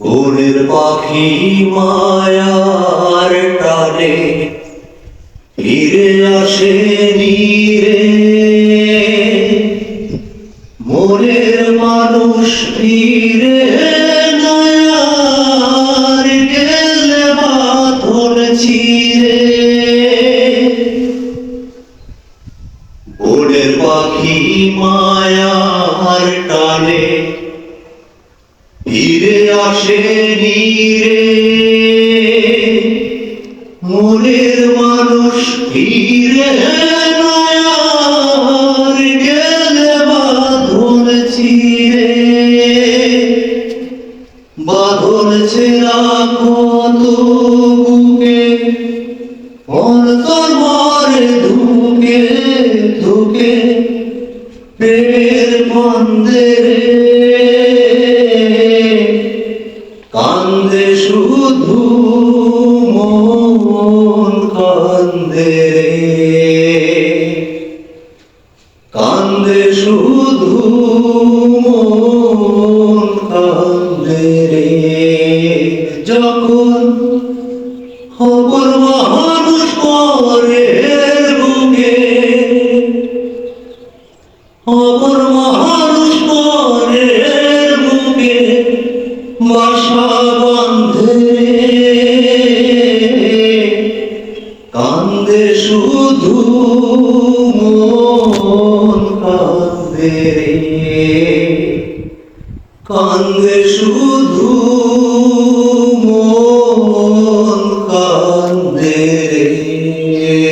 বনের পাখি মায়ার টানে, ফিরে আসে নীরে। মনের মানুষ ফিরে নয়ার গেলে চিরে পাখি টানে নীরে মনের মানুষ ফিরে বাঁধন ছেড়া। কত বুকে অন্তর মারে ধুকে ধুকে প্রেমের বন্দে মন কান্দে কান্দে শুধু মন কান্দে যখন খবর মানুষ পরের বুকে খবর মানুষ কান্দে শুধু মন কান্দে রে। কান্দে শুধু মন কান্দে রে।